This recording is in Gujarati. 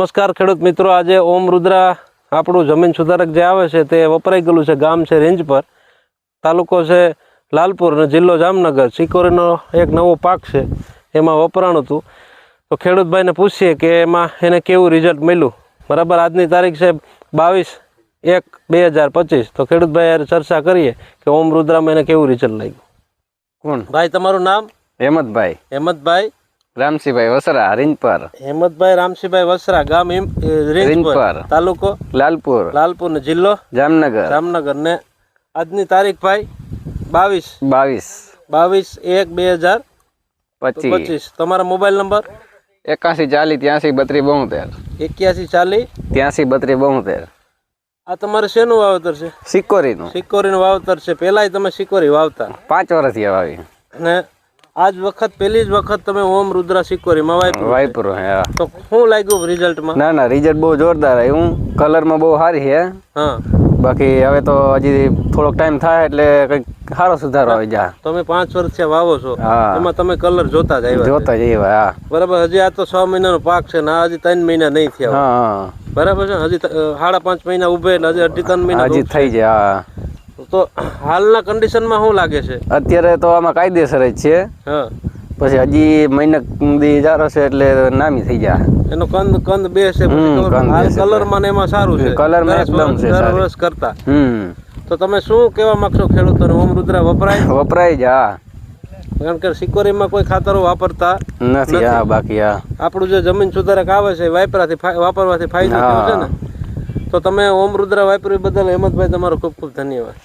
નમસ્કાર ખેડૂત મિત્રો. આજે ઓમ રુદ્રા આપણું જમીન સુધારક જે આવે છે તે વપરાઈ ગયેલું છે ગામ છે રેન્જ પર. તાલુકો છે લાલપુર અને જિલ્લો જામનગર. સિકોરીનો એક નવો પાક છે એમાં વપરાણું હતું. તો ખેડૂતભાઈને પૂછીએ કે એમાં એને કેવું રિઝલ્ટ મળ્યું? બરાબર આજની તારીખ છે બાવીસ એક બે હજાર પચીસ. તો ખેડૂતભાઈ ચર્ચા કરીએ કે ઓમ રુદ્રામાં એને કેવું રિઝલ્ટ લાગ્યું? કોણ? ભાઈ તમારું નામ? હેમંતભાઈ. હેમંતભાઈ. રામસિંહભાઈ વસરા રીંજપર હેમંતભાઈ રામસિંહભાઈ વસરા ગામ હિમ- એ, રેન્જ પર રેન્જ પર. તાલુકો? લાલપુર. લાલપુર ને જિલ્લો? જામનગર. જામનગર. ને આજની તારીખ ભાઈ? બાવીસ. બાવીસ. બાવીસ એક બે હજાર પચીસ. પચીસ. તમારા મોબાઈલ નંબર? એકાસી ચાલી ત્યાંસી બત્રી બોતેર. એક્યાસી ચાલી ત્યાંસી બત્રી બોતેર. આ તમારે શેનું વાવેતર છે? સિકોરીનું. સિકોરીનું વાવેતર છે. પહેલાંય તમે સિકોરી વાવતા. પાંચ વર્ષથી વાવી. અને આજ વખત પહેલી જ વખત તમે ઓમ રુદ્રા સિકોરીમાં વાઈપ વાયપુર હે. તો શું લાગ્યું રિઝલ્ટમાં ના ના રિઝલ્ટ બહુ જોરદાર આવ્યું કલરમાં બહુ સારી છે. હા. બાકી હવે તો હજી થોડોક ટાઈમ થાય એટલે કંઈક સારો સુધારો આવી જાય. તમે પાંચ વર્ષથી વાવો છો. એમાં તમે કલર જોતા જ આવ્યા જોતા જઈએ હા. બરાબર હજી આ તો છ મહિનાનો પાક છે ને હજી ત્રણ મહિના નહીં થયા હા હા. બરાબર છે હજી સાડા પાંચ મહિના ઉભે એટલે હજી અઢી ત્રણ મહિના હજી થઈ જાય હા. તો હાલના કન્ડિશનમાં શું લાગે છે? અત્યારે તો આમાં કાયદેસર જ છે. હા. પછી હજી મહિના દી જારો છે એટલે નામી થઈ જાય એનો કંદ કંદ બે છે કલર ને એમાં સારું છે. કલરમાં એકદમ છે વર્ષ કરતા. હમ. તો તમે શું કહેવા માંગશો ખેડૂતોને? ઓમ રુદ્રા વપરાય? વપરાય જ હા. કારણ કે સિકોરીમાં કોઈ ખાતરો વાપરતા નથી આ બાકી આ આપણું જે જમીન સુધારક આવે છે વાપરાથી વાપરવાથી ફાયદો થયો છે ને? તો તમે ઓમ રુદ્ર વાપર્યું બદલ હેમંતભાઈ તમારો ખૂબ ખૂબ ધન્યવાદ.